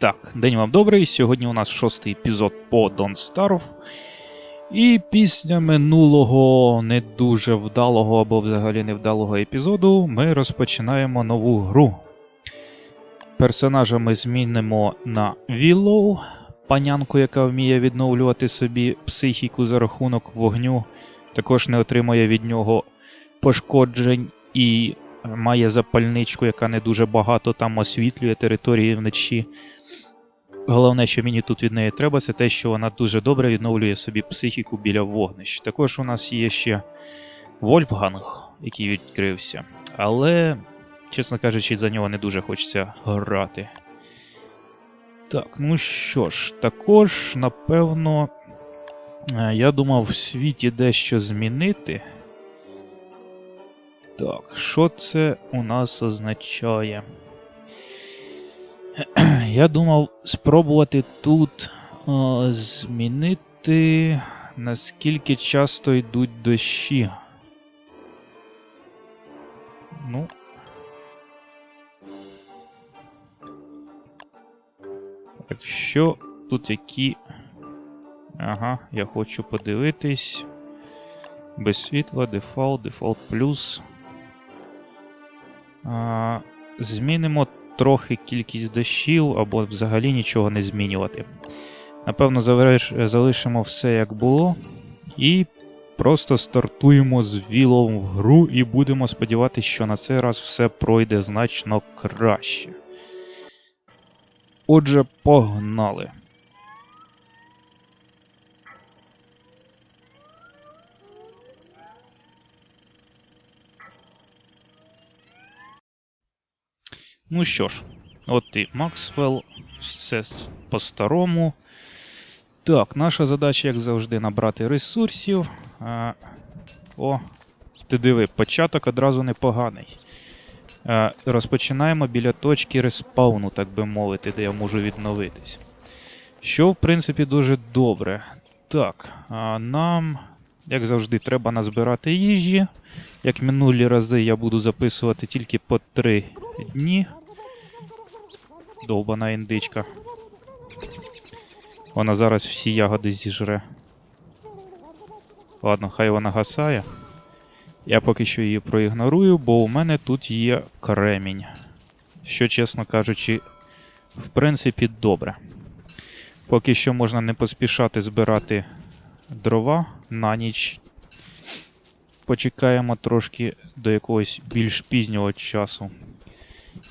Так, день вам добрий. Сьогодні у нас шостий епізод по Don't Starve. І після минулого не дуже вдалого або взагалі невдалого епізоду ми розпочинаємо нову гру. Персонажа ми змінимо на Willow, панянку, яка вміє відновлювати собі психіку за рахунок вогню, також не отримує від нього пошкоджень і має запальничку, яка не дуже багато там освітлює території вночі. Головне, що мені тут від неї треба, це те, що вона дуже добре відновлює собі психіку біля вогнищ. Також у нас є ще Вольфганг, який відкрився. Але, чесно кажучи, за нього не дуже хочеться грати. Так, ну що ж, також, напевно, е, я думав в світі дещо змінити. Так, що це у нас означає? Я думав спробувати тут о, змінити, наскільки часто йдуть дощі. Ну. Якщо тут які. Ага, я хочу подивитись. Без світла, дефолт, дефолт плюс. А, змінимо трохи кількість дощів або взагалі нічого не змінювати. Напевно, залишимо все як було. І просто стартуємо з вілом в гру і будемо сподіватися, що на цей раз все пройде значно краще. Отже, погнали. Ну що ж, от і Максвелл, все по-старому. Так, наша задача, як завжди, набрати ресурсів. А, о, ти диви, початок одразу непоганий. А, розпочинаємо біля точки респауну, так би мовити, де я можу відновитись. Що, в принципі, дуже добре. Так, а, нам, як завжди, треба назбирати їжі. Як минулі рази я буду записувати тільки по 3 дні. Довбана індичка. Вона зараз всі ягоди зіжре. Ладно, хай вона гасає. Я поки що її проігнорую, бо у мене тут є кремінь. Що, чесно кажучи, в принципі, добре. Поки що можна не поспішати збирати дрова на ніч. Почекаємо трошки до якогось більш пізнього часу.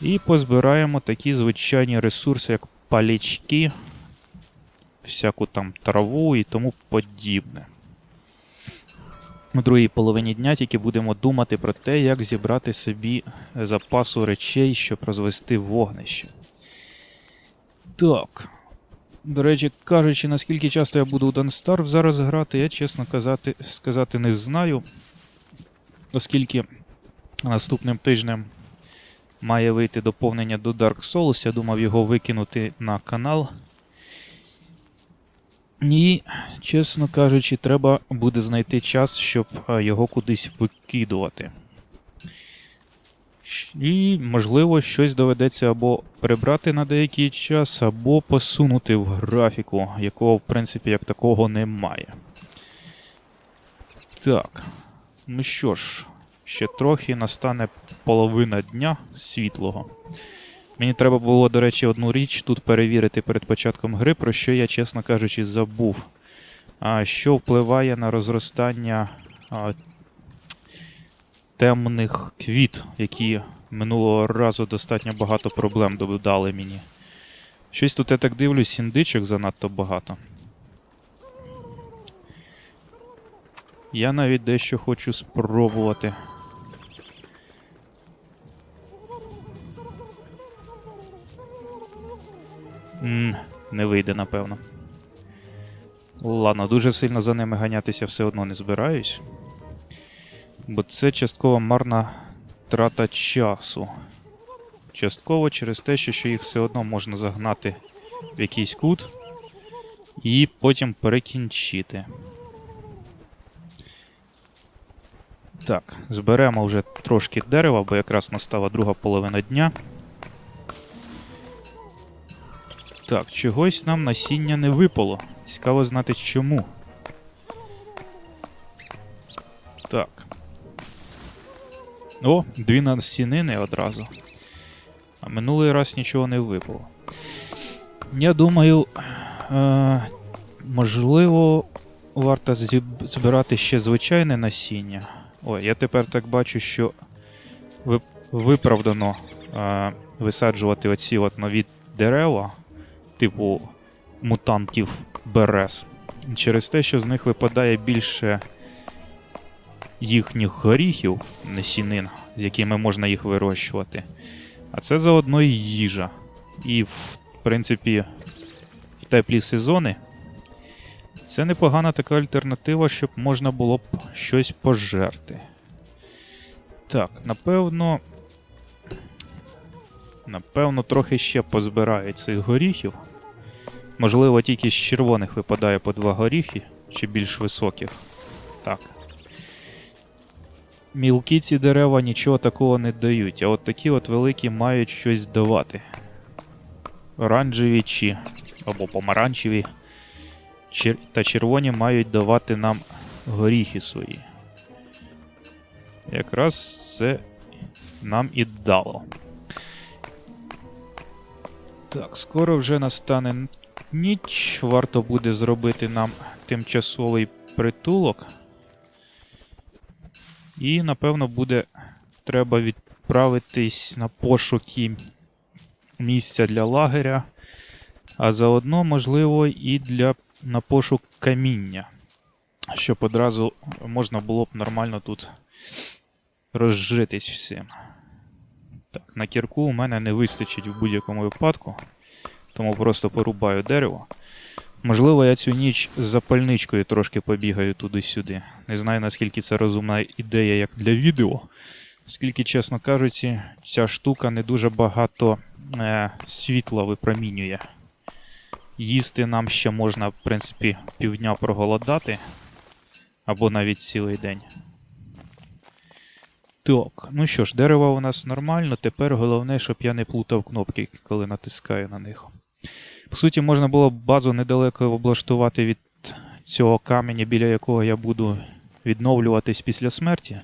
І позбираємо такі звичайні ресурси, як палічки, всяку там траву і тому подібне. У другій половині дня тільки будемо думати про те, як зібрати собі запасу речей, щоб розвести вогнище. Так. До речі, кажучи, наскільки часто я буду у Dunstar зараз грати, я чесно казати, сказати не знаю. Оскільки наступним тижнем має вийти доповнення до Dark Souls, я думав його викинути на канал. І, чесно кажучи, треба буде знайти час, щоб його кудись викидувати. І, можливо, щось доведеться або прибрати на деякий час, або посунути в графіку, якого, в принципі, як такого немає. Так. Ну що ж, ще трохи настане половина дня світлого. Мені треба було, до речі, одну річ тут перевірити перед початком гри, про що я, чесно кажучи, забув. А, що впливає на розростання а, темних квіт, які минулого разу достатньо багато проблем додали мені. Щось тут я так дивлюсь, індичок занадто багато. Я навіть дещо хочу спробувати. М, не вийде, напевно. Ладно, дуже сильно за ними ганятися все одно не збираюсь. Бо це частково марна трата часу. Частково через те, що їх все одно можна загнати в якийсь кут і потім перекінчити. Так, зберемо вже трошки дерева, бо якраз настала друга половина дня. Так, чогось нам насіння не випало. Цікаво знати чому. Так. О, дві насінини одразу. А минулий раз нічого не випало. Я думаю, е, можливо, варто збирати ще звичайне насіння. Ой, я тепер так бачу, що виправдано е, висаджувати оці от нові дерева, типу мутантів берез. Через те, що з них випадає більше їхніх горіхів, насінин, з якими можна їх вирощувати. А це заодно і їжа. І, в принципі, в теплі сезони це непогана така альтернатива, щоб можна було б щось пожерти. Так, напевно. Напевно, трохи ще позбираю цих горіхів. Можливо, тільки з червоних випадає по два горіхи, чи більш високих. Так. Мілкі ці дерева нічого такого не дають, а от такі от великі мають щось давати. Оранжеві чи або помаранчеві чер... та червоні мають давати нам горіхи свої. Якраз це нам і дало. Так, скоро вже настане ніч. Варто буде зробити нам тимчасовий притулок. І, напевно, буде треба відправитись на пошуки місця для лагеря, а заодно, можливо, і для на пошук каміння, щоб одразу можна було б нормально тут розжитись всім. Так, на кірку у мене не вистачить в будь-якому випадку, тому просто порубаю дерево. Можливо, я цю ніч з запальничкою трошки побігаю туди-сюди. Не знаю, наскільки це розумна ідея як для відео. Оскільки, чесно кажучи, ця штука не дуже багато е, світла випромінює. Їсти нам ще можна, в принципі, півдня проголодати. Або навіть цілий день. Так, ну що ж, дерево у нас нормально. Тепер головне, щоб я не плутав кнопки, коли натискаю на них. По суті, можна було б базу недалеко облаштувати від цього каменя, біля якого я буду відновлюватись після смерті.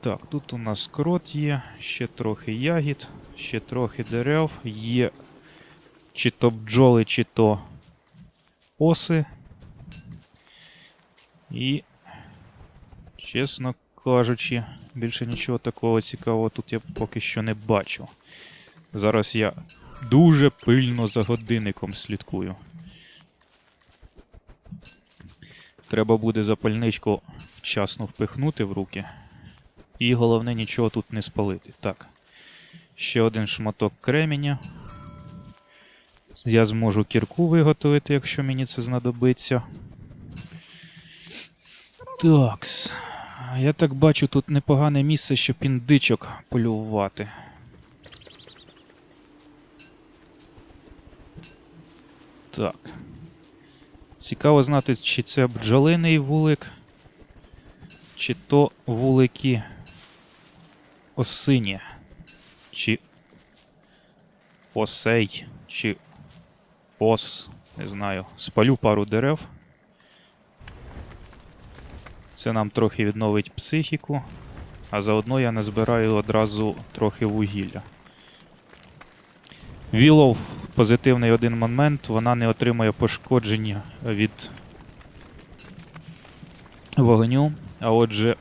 Так, тут у нас крот є, ще трохи ягід, ще трохи дерев, є чи то бджоли, чи то оси. І, чесно кажучи, більше нічого такого цікавого тут я поки що не бачу. Зараз я дуже пильно за годинником слідкую. Треба буде запальничку вчасно впихнути в руки. І головне нічого тут не спалити. Так. Ще один шматок кременя. Я зможу кірку виготовити, якщо мені це знадобиться. Такс. Я так бачу, тут непогане місце, щоб індичок полювати. Так. Цікаво знати, чи це бджолиний вулик, чи то вулики осині, чи осей, чи ос, не знаю. Спалю пару дерев. Це нам трохи відновить психіку, а заодно я назбираю одразу трохи вугілля. Вілов позитивний один момент, вона не отримує пошкодження від вогню, а отже,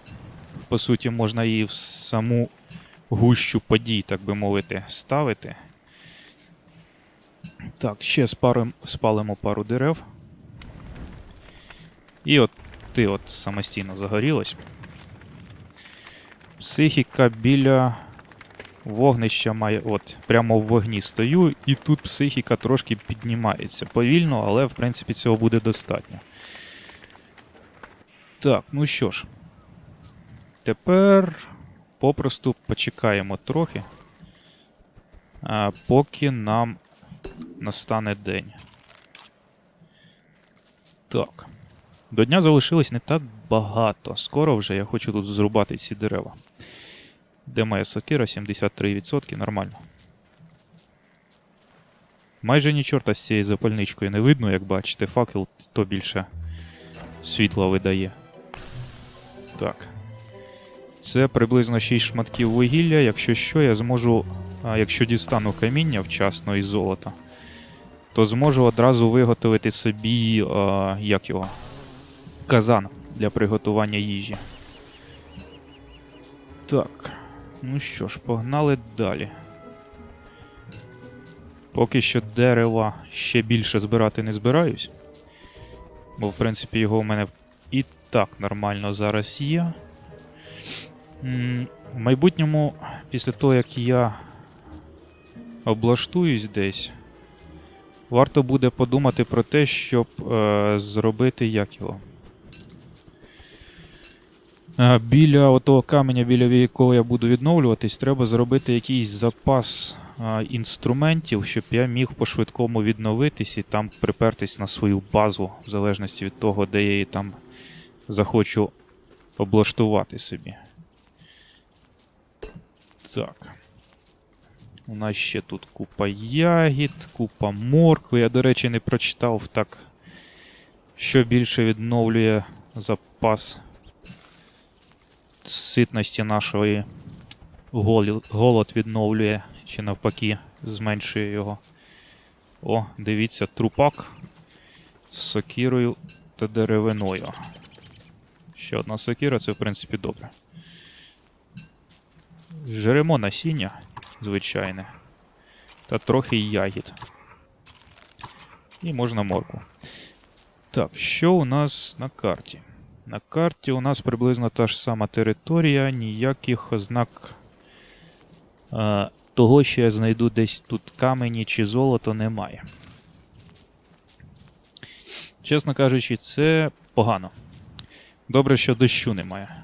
по суті, можна її в саму гущу подій, так би мовити, ставити. Так, ще спарим, спалимо пару дерев. І от ти от самостійно загорілась. Психіка біля вогнища має. От, прямо в вогні стою, і тут психіка трошки піднімається. Повільно, але в принципі цього буде достатньо. Так, ну що ж. Тепер попросту почекаємо трохи. Поки нам настане день. Так. До дня залишилось не так багато. Скоро вже я хочу тут зрубати ці дерева. Де моя сокира? 73%, нормально. Майже ні чорта з цією запальничкою не видно, як бачите, факел то більше світла видає. Так. Це приблизно 6 шматків вугілля. Якщо що, я зможу. А, якщо дістану каміння вчасно і золото, то зможу одразу виготовити собі. А, як його? Казан для приготування їжі. Так. Ну що ж, погнали далі. Поки що дерева ще більше збирати не збираюсь. Бо, в принципі, його у мене і так нормально зараз є. В майбутньому, після того, як я облаштуюсь десь, варто буде подумати про те, щоб е, зробити як його. Біля отого каменя, біля якого я буду відновлюватись, треба зробити якийсь запас інструментів, щоб я міг по-швидкому відновитись і там припертись на свою базу, в залежності від того, де я її там захочу облаштувати собі. Так. У нас ще тут купа ягід, купа моркви. Я, до речі, не прочитав так, що більше відновлює запас ситності нашої голод відновлює, чи навпаки зменшує його. О, дивіться, трупак з сокірою та деревиною. Ще одна сокіра, це в принципі добре. Жеремо насіння, звичайне. Та трохи ягід. І можна морку. Так, що у нас на карті? На карті у нас приблизно та ж сама територія, ніяких ознак е, того, що я знайду десь тут камені чи золото, немає. Чесно кажучи, це погано. Добре, що дощу немає.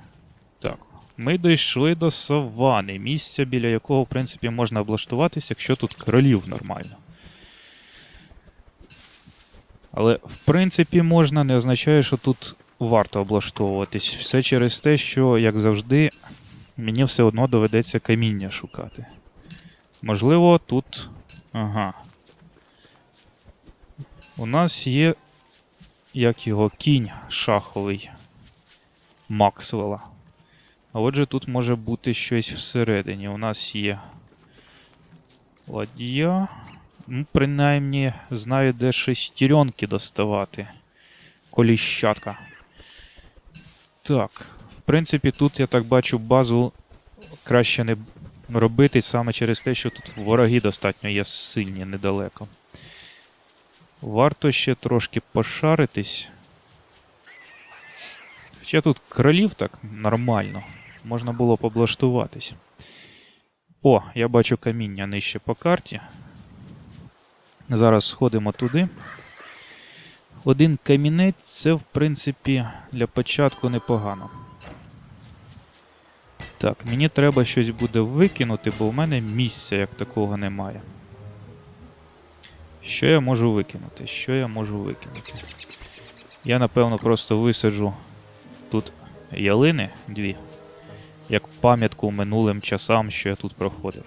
Так, ми дійшли до савани, місця, біля якого, в принципі, можна облаштуватися, якщо тут кролів нормально. Але, в принципі, можна, не означає, що тут варто облаштовуватись. Все через те, що, як завжди, мені все одно доведеться каміння шукати. Можливо, тут. Ага. У нас є. Як його кінь шаховий Максвелла. А отже, тут може бути щось всередині. У нас є ладья. Ну, принаймні, знаю, де шестеренки доставати. Коліщатка. Так. В принципі, тут я так бачу базу краще не робити саме через те, що тут вороги достатньо є сильні недалеко. Варто ще трошки пошаритись. Хоча тут кролів так нормально. Можна було б облаштуватись. О, я бачу каміння нижче по карті. Зараз сходимо туди. Один камінець це, в принципі, для початку непогано. Так, мені треба щось буде викинути, бо в мене місця як такого немає. Що я можу викинути? Що я можу викинути? Я, напевно, просто висаджу тут ялини дві, як пам'ятку минулим часам, що я тут проходив.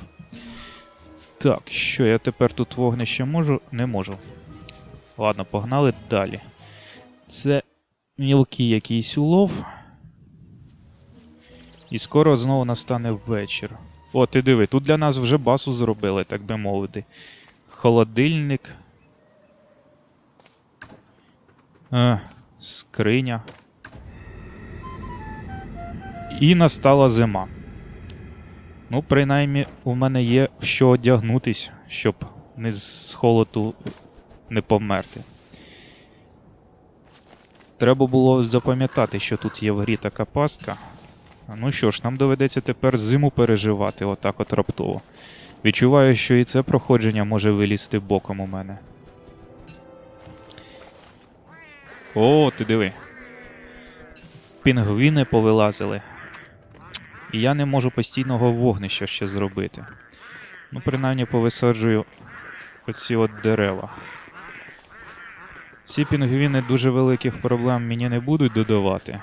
Так, що я тепер тут вогнище можу? Не можу. Ладно, погнали далі. Це мілкий якийсь улов. І скоро знову настане вечір. О, ти диви, тут для нас вже басу зробили, так би мовити. Холодильник. Е, скриня. І настала зима. Ну, принаймні, у мене є що одягнутись, щоб не з холоду не померти. Треба було запам'ятати, що тут є в грі така пастка. Ну що ж, нам доведеться тепер зиму переживати отак от раптово. Відчуваю, що і це проходження може вилізти боком у мене. О, ти диви. Пінгвіни повилазили. І я не можу постійного вогнища ще зробити. Ну, принаймні повисаджую оці от дерева. Ці пінгвіни дуже великих проблем мені не будуть додавати.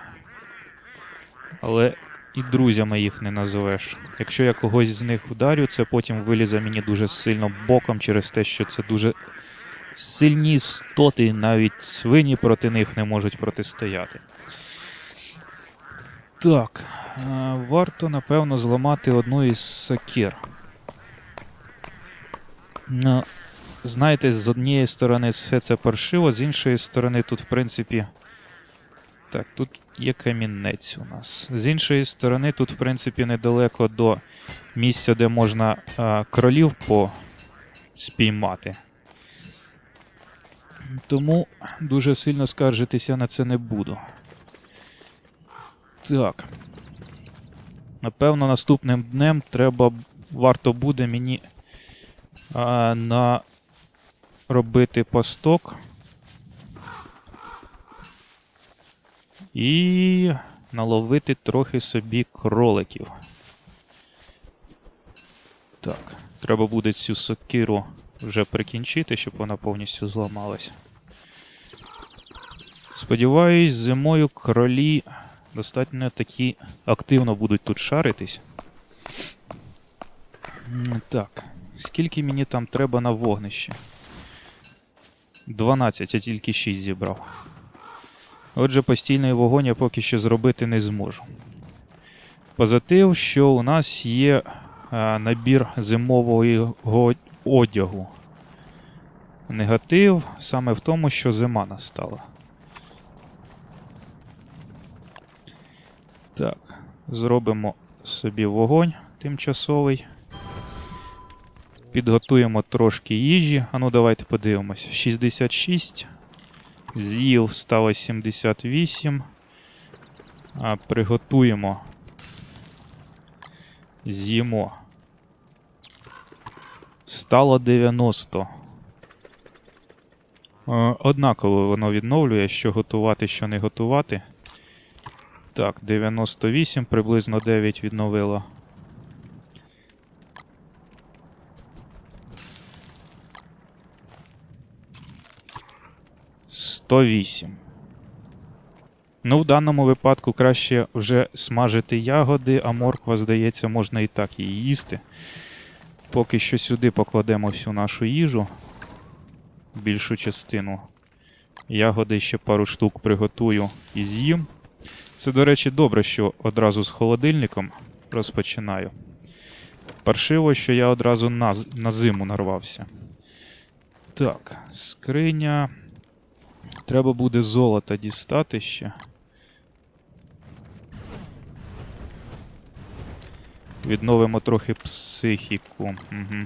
Але і друзями їх не назовеш. Якщо я когось з них вдарю, це потім вилізе мені дуже сильно боком через те, що це дуже сильні істоти, навіть свині проти них не можуть протистояти. Так, е, варто, напевно, зламати одну із сокир. Знаєте, з однієї сторони все це паршиво, з іншої сторони, тут, в принципі. Так, тут є камінець у нас. З іншої сторони, тут, в принципі, недалеко до місця, де можна а, кролів по спіймати. Тому дуже сильно скаржитися на це не буду. Так. Напевно, наступним днем треба варто буде мені а, на робити посток. І наловити трохи собі кроликів. Так, треба буде цю сокиру вже прикінчити, щоб вона повністю зламалась. Сподіваюсь, зимою кролі достатньо такі активно будуть тут шаритись. Так, скільки мені там треба на вогнище? 12, я тільки 6 зібрав. Отже, постійний вогонь я поки що зробити не зможу. Позитив, що у нас є а, набір зимового одягу. Негатив саме в тому, що зима настала. Так, зробимо собі вогонь тимчасовий. Підготуємо трошки їжі. Ану, давайте подивимось. 66. З'їв стало 78. А, приготуємо. З'їмо. Стало 90. Е, Однаково воно відновлює, що готувати, що не готувати. Так, 98, приблизно 9 відновило. Сто вісім. Ну, в даному випадку краще вже смажити ягоди, а морква, здається, можна і так її їсти. Поки що сюди покладемо всю нашу їжу. Більшу частину. Ягоди ще пару штук приготую і з'їм. Це, до речі, добре, що одразу з холодильником розпочинаю. Паршиво, що я одразу на, на зиму нарвався. Так, скриня. Треба буде золото дістати ще. Відновимо трохи психіку. Угу.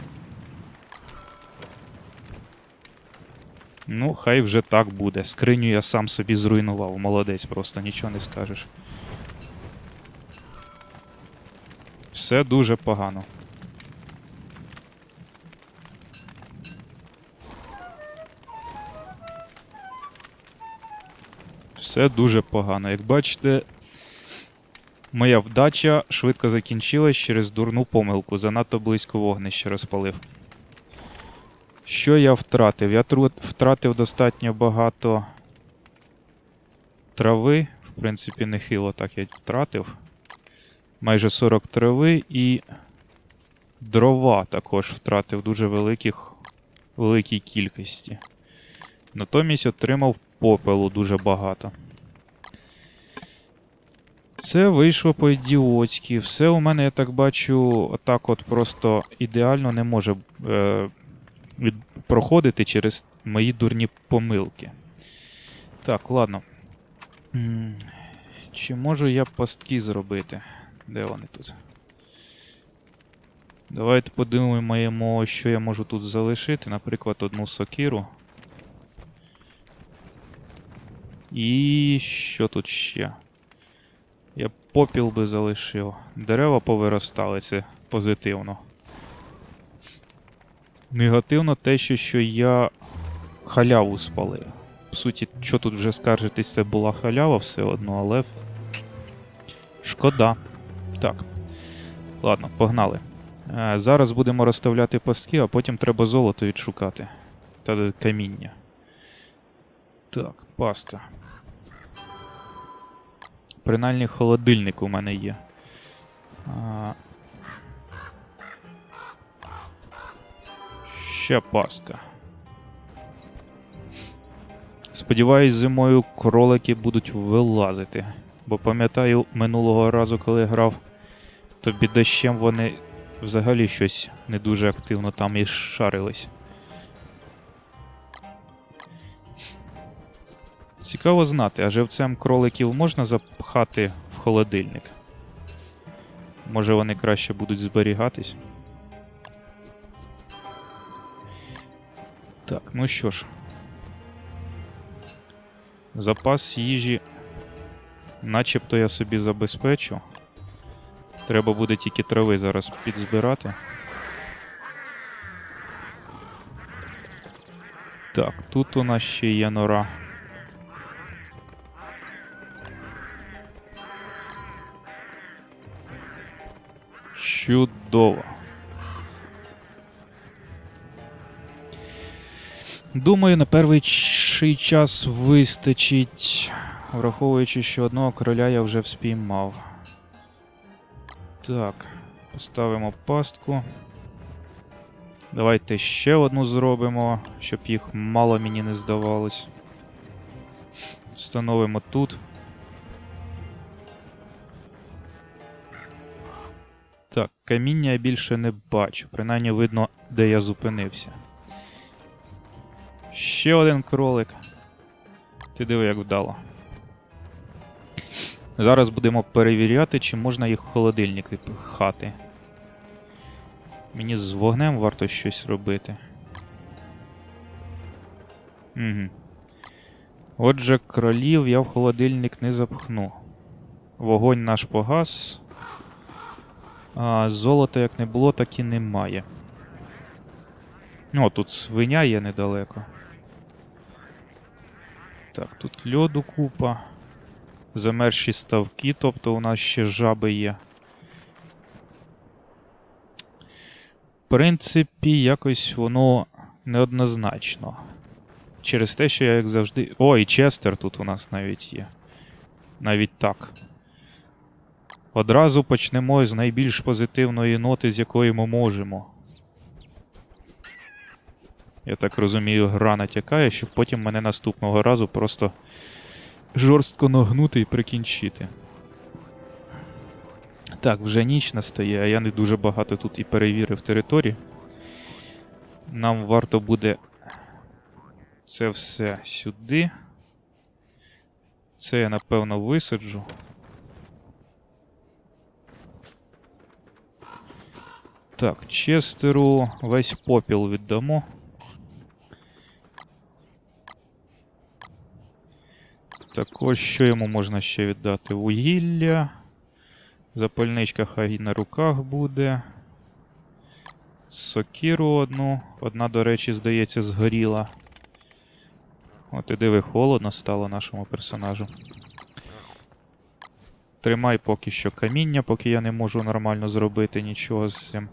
Ну, хай вже так буде. Скриню я сам собі зруйнував. Молодець, просто нічого не скажеш. Все дуже погано. Все дуже погано. Як бачите, моя вдача швидко закінчилась через дурну помилку. Занадто близько вогнище розпалив. Що я втратив? Я втратив достатньо багато трави. В принципі, нехило так я втратив. Майже 40 трави і дрова також втратив дуже великих, великій кількості. Натомість отримав попелу дуже багато. Це вийшло по-ідіотськи. Все у мене, я так бачу, отак от просто ідеально не може е, проходити через мої дурні помилки. Так, ладно. Чи можу я пастки зробити? Де вони тут? Давайте подумаємо, що я можу тут залишити. Наприклад, одну сокиру. І що тут ще? Я попіл би залишив. Дерева повиростали, це позитивно. Негативно те, що, що я халяву спалив. По суті, що тут вже скаржитись, це була халява все одно, але. Шкода. Так. Ладно, погнали. Е, зараз будемо розставляти пастки, а потім треба золото відшукати. Та каміння. Так, пастка. Принаймні холодильник у мене є. А... Ще пастка. Сподіваюсь, зимою кролики будуть вилазити. Бо пам'ятаю, минулого разу, коли грав, то під дощем вони взагалі щось не дуже активно там і шарились. Цікаво знати, а живцем кроликів можна запхати в холодильник? Може вони краще будуть зберігатись? Так, ну що ж. Запас їжі начебто я собі забезпечу. Треба буде тільки трави зараз підзбирати. Так, тут у нас ще є нора. Чудово. Думаю, на перший час вистачить, враховуючи, що одного короля я вже вспіймав. Так, поставимо пастку. Давайте ще одну зробимо, щоб їх мало мені не здавалось. Встановимо тут. Каміння я більше не бачу. Принаймні видно, де я зупинився. Ще один кролик. Ти диви, як вдало. Зараз будемо перевіряти, чи можна їх в холодильники пхати. Мені з вогнем варто щось робити. Угу. Отже, кролів я в холодильник не запхну. Вогонь наш погас. А золота як не було, так і немає. О, тут свиня є недалеко. Так, тут льоду купа. Замерші ставки, тобто у нас ще жаби є. В принципі, якось воно неоднозначно. Через те, що я як завжди. О, і Честер тут у нас навіть є. Навіть так. Одразу почнемо з найбільш позитивної ноти, з якої ми можемо. Я так розумію, гра натякає, щоб потім мене наступного разу просто жорстко нагнути і прикінчити. Так, вже ніч настає, а я не дуже багато тут і перевірив території. Нам варто буде це все сюди. Це я напевно висаджу. Так, Честеру весь попіл віддамо. Також що йому можна ще віддати? Вугілля. Запальничка хай на руках буде. Сокіру одну. Одна, до речі, здається, згоріла. От і диви, холодно стало нашому персонажу. Тримай поки що каміння, поки я не можу нормально зробити нічого з цим.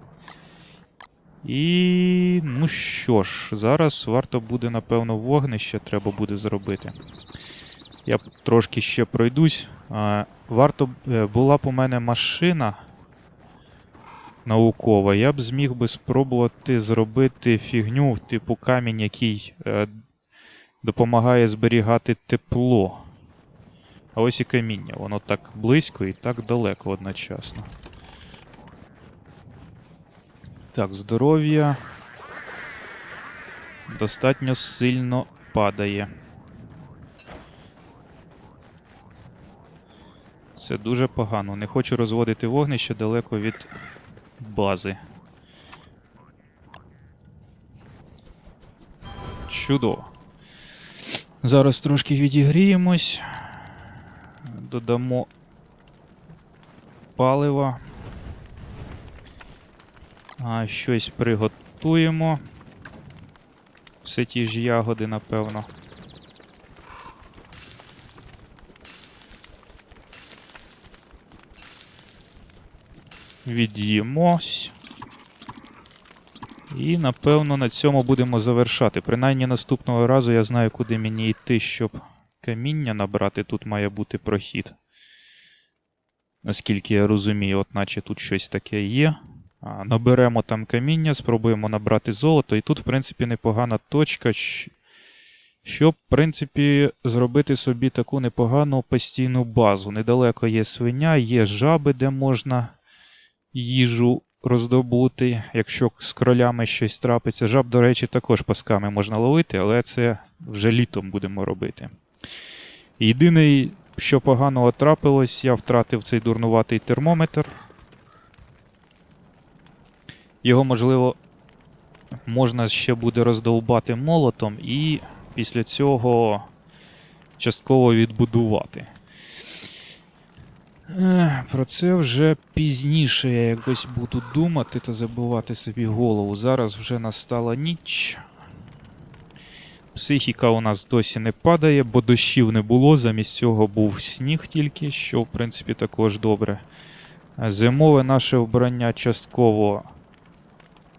І. ну що ж, зараз варто буде, напевно, вогнище треба буде зробити. Я трошки ще пройдусь. Варто е, була б у мене машина наукова. Я б зміг би спробувати зробити фігню, типу камінь, який е, допомагає зберігати тепло. А ось і каміння. Воно так близько і так далеко одночасно. Так, здоров'я достатньо сильно падає. Це дуже погано. Не хочу розводити вогнище далеко від бази. Чудово. Зараз трошки відігріємось. Додамо палива. А, Щось приготуємо. Все ті ж ягоди, напевно. Від'їмось. І, напевно, на цьому будемо завершати. Принаймні наступного разу я знаю, куди мені йти, щоб каміння набрати. Тут має бути прохід. Наскільки я розумію, от наче тут щось таке є. Наберемо там каміння, спробуємо набрати золото. І тут, в принципі, непогана точка, щоб, в принципі, зробити собі таку непогану постійну базу. Недалеко є свиня, є жаби, де можна їжу роздобути, якщо з кролями щось трапиться. Жаб, до речі, також пасками можна ловити, але це вже літом будемо робити. Єдине, що поганого трапилось, я втратив цей дурнуватий термометр. Його, можливо, можна ще буде роздовбати молотом і після цього частково відбудувати. Про це вже пізніше я якось буду думати та забивати собі голову. Зараз вже настала ніч. Психіка у нас досі не падає, бо дощів не було, замість цього був сніг тільки, що в принципі також добре. Зимове наше вбрання частково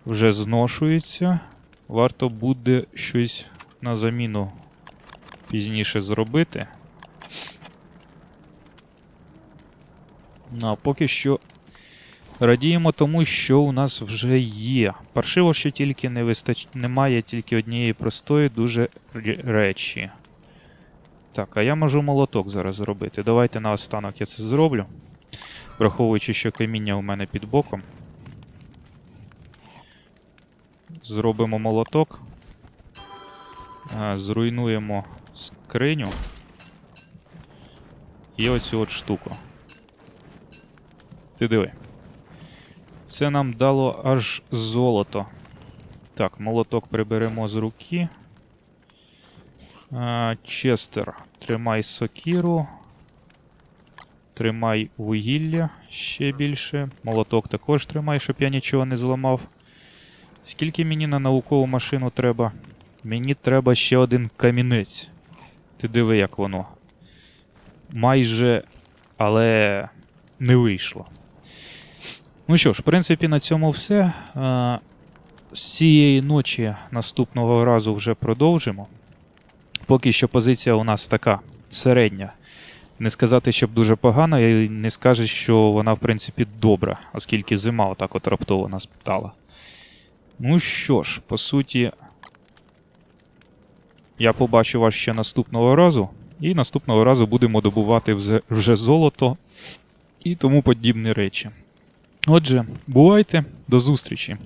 вже зношується. Варто буде щось на заміну пізніше зробити. Ну, а поки що радіємо тому, що у нас вже є. Паршиво, що тільки не вистач... немає тільки однієї простої дуже речі. Так, а я можу молоток зараз зробити. Давайте наостанок я це зроблю. Враховуючи, що каміння у мене під боком. Зробимо молоток. Зруйнуємо скриню. І оцю от штуку. Ти диви. Це нам дало аж золото. Так, молоток приберемо з руки. Честер, тримай сокіру. Тримай вугілля ще більше. Молоток також тримай, щоб я нічого не зламав. Скільки мені на наукову машину треба? Мені треба ще один камінець. Ти диви, як воно. Майже, але не вийшло. Ну що ж, в принципі, на цьому все. З цієї ночі наступного разу вже продовжимо. Поки що позиція у нас така середня. Не сказати, щоб дуже погана, і не скаже, що вона, в принципі, добра, оскільки зима отак от раптово нас. Ну що ж, по суті, я побачу вас ще наступного разу. І наступного разу будемо добувати вже золото і тому подібні речі. Отже, бувайте, до зустрічі!